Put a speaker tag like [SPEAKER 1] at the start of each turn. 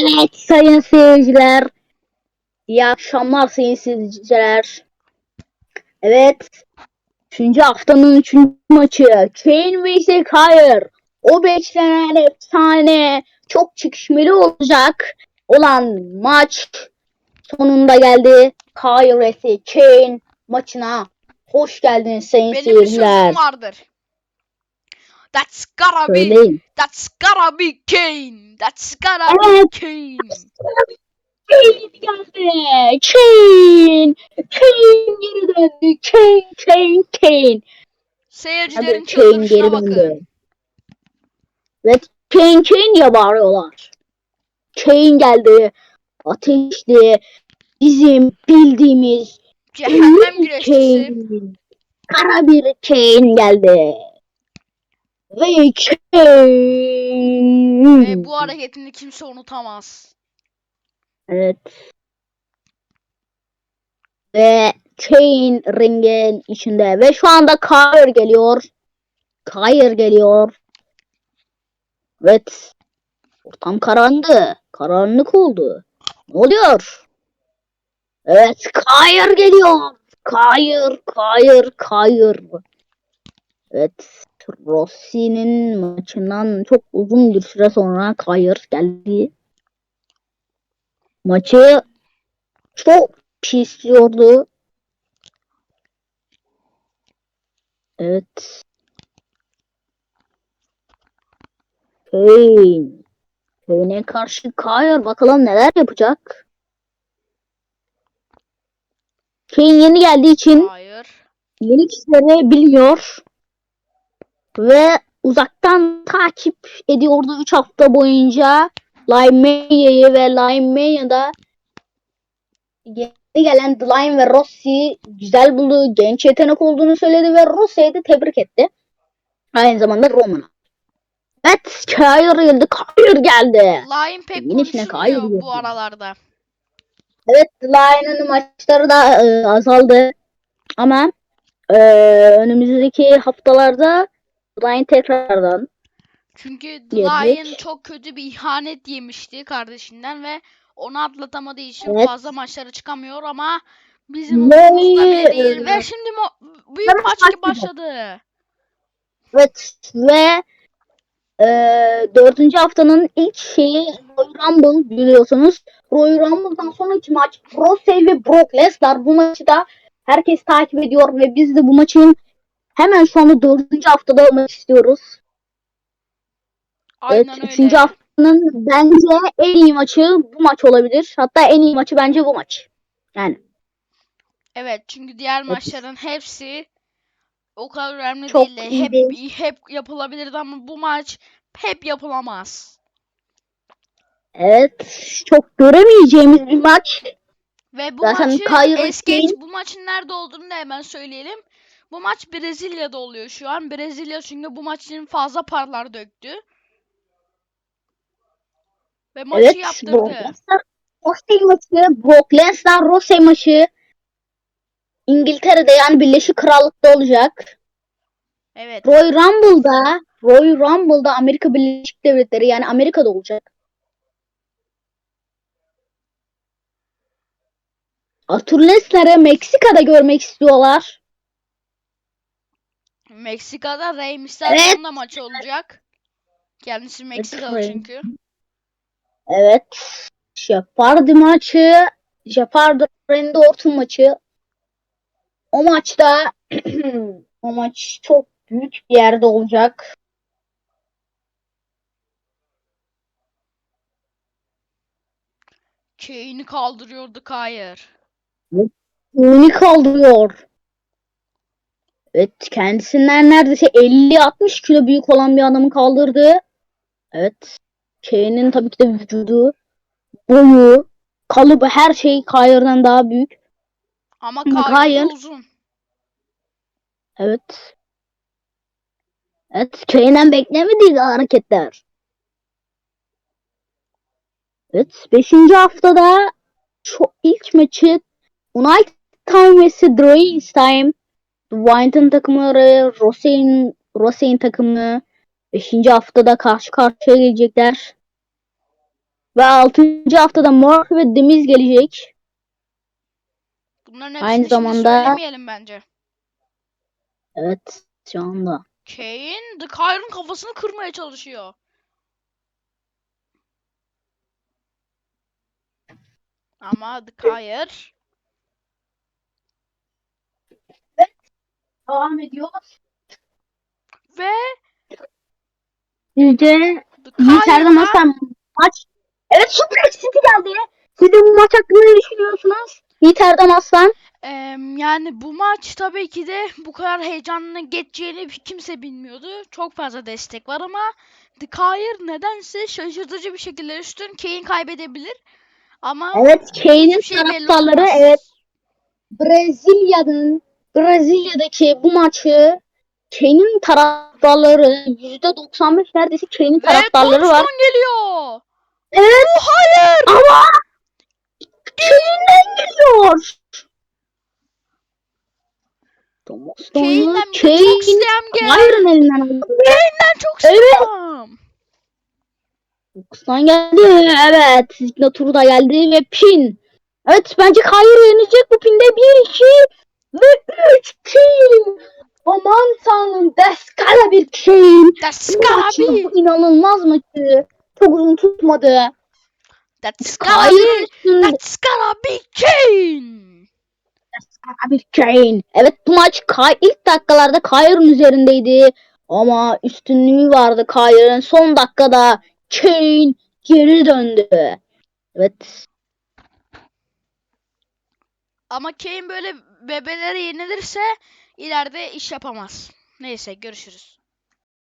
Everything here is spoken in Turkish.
[SPEAKER 1] Evet sayın seyirciler. İyi akşamlar sayın seyirciler. Evet. Üçüncü haftanın üçüncü maçı. Kane vs. Kyrie. O beklenen efsane. Çok çekişmeli olacak olan maç sonunda geldi. Kyrie vs. Kane maçına hoş geldiniz sayın
[SPEAKER 2] Benim
[SPEAKER 1] seyirciler.
[SPEAKER 2] vardır. That's gotta be,
[SPEAKER 1] Söyleyin.
[SPEAKER 2] that's gotta be Kane. That's gotta
[SPEAKER 1] Evet.
[SPEAKER 2] be Kane.
[SPEAKER 1] Kane geldi. Kane. Kane geri döndü. Kane, Kane, Kane.
[SPEAKER 2] Seyircilerin
[SPEAKER 1] Hadi Kane geri
[SPEAKER 2] çıldırışına bakın.
[SPEAKER 1] döndü. Kane Kane diye bağırıyorlar. Kane geldi. Ateşli. Bizim bildiğimiz
[SPEAKER 2] Cehennem
[SPEAKER 1] Kane.
[SPEAKER 2] güreşçisi.
[SPEAKER 1] Kara bir Kane geldi. Ve
[SPEAKER 2] bu hareketini kimse unutamaz.
[SPEAKER 1] Evet. Ve Kane ringin içinde. Ve şu anda Kyrie geliyor. Kyrie geliyor. Evet. Ortam karandı. Karanlık oldu. Ne oluyor? Evet Kyrie geliyor. Kyrie, Kyrie, Kyrie. Evet. Rossi'nin maçından çok uzun bir süre sonra Kyrie geldi. Maçı çok pisliyordu. Evet. Kane. Kane'e karşı Kyrie bakalım neler yapacak. Kane yeni geldiği için
[SPEAKER 2] Hayır.
[SPEAKER 1] yeni kişileri bilmiyor. Ve uzaktan takip ediyordu 3 hafta boyunca. Limea'yı ve Limea'da yeni gelen Dline ve Rossi güzel buldu. Genç yetenek olduğunu söyledi ve Rossi'yi de tebrik etti. Aynı zamanda Roman'a. Evet, Kyrie geldi. Kyrie geldi.
[SPEAKER 2] Lion pek
[SPEAKER 1] Yine
[SPEAKER 2] konuşulmuyor bu aralarda.
[SPEAKER 1] Evet, Line'ın maçları da e, azaldı. Ama e, önümüzdeki haftalarda Line tekrardan
[SPEAKER 2] Çünkü
[SPEAKER 1] Yedik.
[SPEAKER 2] Lion çok kötü bir ihanet yemişti kardeşinden ve onu atlatamadığı için
[SPEAKER 1] Evet.
[SPEAKER 2] fazla maçlara çıkamıyor ama bizim
[SPEAKER 1] Ve-
[SPEAKER 2] umurumuzda bile değil. Ve şimdi mo- büyük
[SPEAKER 1] Hemen
[SPEAKER 2] maç
[SPEAKER 1] başlayacak.
[SPEAKER 2] başladı.
[SPEAKER 1] Evet ve e, dördüncü haftanın ilk şeyi Royal Rumble biliyorsunuz. Royal Rumble'dan sonraki maç Rosey ve Brock Lesnar bu maçı da herkes takip ediyor ve biz de bu maçın hemen şu anda dördüncü haftada olmak istiyoruz.
[SPEAKER 2] Aynen
[SPEAKER 1] evet,
[SPEAKER 2] öyle.
[SPEAKER 1] üçüncü haftanın bence en iyi maçı bu maç olabilir. Hatta en iyi maçı bence bu maç. Yani
[SPEAKER 2] Evet çünkü diğer maçların hepsi o kadar önemli
[SPEAKER 1] Çok
[SPEAKER 2] değil hep
[SPEAKER 1] değil.
[SPEAKER 2] hep yapılabilirdi ama bu maç hep yapılamaz.
[SPEAKER 1] evet çok göremeyeceğimiz bir maç.
[SPEAKER 2] Ve bu
[SPEAKER 1] Zaten
[SPEAKER 2] maçı
[SPEAKER 1] Kyrie
[SPEAKER 2] es geç
[SPEAKER 1] Kane-
[SPEAKER 2] bu maçın nerede olduğunu da hemen söyleyelim. Bu maç Brezilya'da oluyor şu an. Brezilya çünkü bu maç için fazla paralar döktü. Ve maçı
[SPEAKER 1] Evet,
[SPEAKER 2] yaptırdı.
[SPEAKER 1] Rosey maçı, Brock Lesnar Rosey maçı İngiltere'de yani Birleşik Krallık'ta olacak.
[SPEAKER 2] Evet.
[SPEAKER 1] Royal Rumble'da Royal Rumble'da Amerika Birleşik Devletleri yani Amerika'da olacak. Arthur Lesnar'ı Meksika'da görmek istiyorlar.
[SPEAKER 2] Meksika'da Rey Mysterio'nun da maçı olacak. Kendisi Meksikalı çünkü.
[SPEAKER 1] Evet. Jeopardy maçı, Jeopardy Randy Orton maçı. O maçta o maç çok büyük bir yerde olacak.
[SPEAKER 2] Kane'i kaldırıyordu Kyrie.
[SPEAKER 1] Uni kaldırıyor. Evet kendisinden neredeyse 50-60 kilo büyük olan bir adamı kaldırdı. Evet. Kane'in tabii ki de vücudu, boyu, kalıbı her şey Kyrie'den daha büyük.
[SPEAKER 2] Ama Kyrie- uzun.
[SPEAKER 1] Evet. Evet, Kane'den beklemediği hareketler. Evet, 5. haftada şu ilk maçı United Time vs. Dreams Time. Wynton takımları, Rosein, Rosein takımı 5. haftada karşı karşıya gelecekler. Ve 6. haftada Morph ve Demiz gelecek.
[SPEAKER 2] Bunların hepsini
[SPEAKER 1] Aynı zamanda-
[SPEAKER 2] söylemeyelim bence.
[SPEAKER 1] Evet şu anda.
[SPEAKER 2] Kane The Kyre'ın kafasını kırmaya çalışıyor. Ama The Kyre
[SPEAKER 1] Devam ediyor.
[SPEAKER 2] ve
[SPEAKER 1] Sizce
[SPEAKER 2] The
[SPEAKER 1] Yiğit Erdem
[SPEAKER 2] Kyre'la
[SPEAKER 1] Aslan maç. Evet Super City geldi. Siz de bu maç hakkında ne düşünüyorsunuz? Yiğit Erdem Aslan.
[SPEAKER 2] Em, yani bu maç tabii ki de bu kadar heyecanlı geçeceğini kimse bilmiyordu. Çok fazla destek var ama The Kyre nedense şaşırtıcı bir şekilde üstün. Kane kaybedebilir. Ama
[SPEAKER 1] Evet Kane'in
[SPEAKER 2] şey
[SPEAKER 1] taraftarları evet Brezilya'nın Brezilya'daki bu maçı Kane'in taraftarları %95 neredeyse Kane'in taraftarları var.
[SPEAKER 2] Tombstone geliyor.
[SPEAKER 1] Evet.
[SPEAKER 2] Hayır.
[SPEAKER 1] Ama Kane'den geliyor.
[SPEAKER 2] Kane'den
[SPEAKER 1] Kane,
[SPEAKER 2] çok isteyen gel.
[SPEAKER 1] Hayır'ın elinden aldı.
[SPEAKER 2] Kane'den çok
[SPEAKER 1] Evet.
[SPEAKER 2] istiyorum.
[SPEAKER 1] Fox'tan geldi. Evet. Signature da geldi ve pin. Evet bence Kyrie yenecek bu pinde. 1, 2 ve 3 kill. Aman tanrım. Deskala bir kill.
[SPEAKER 2] Be.
[SPEAKER 1] bu inanılmaz maçı. Çok uzun tutmadı. Kyrie
[SPEAKER 2] be.
[SPEAKER 1] üstünde
[SPEAKER 2] That's gotta be Kane.
[SPEAKER 1] bir. Evet bu maç Kay ilk dakikalarda Kyrie'nin üzerindeydi. Ama üstünlüğü vardı Kyrie'nin. Son dakikada Kane geri döndü. Evet.
[SPEAKER 2] Ama Kane böyle bebelere yenilirse ileride iş yapamaz. Neyse görüşürüz.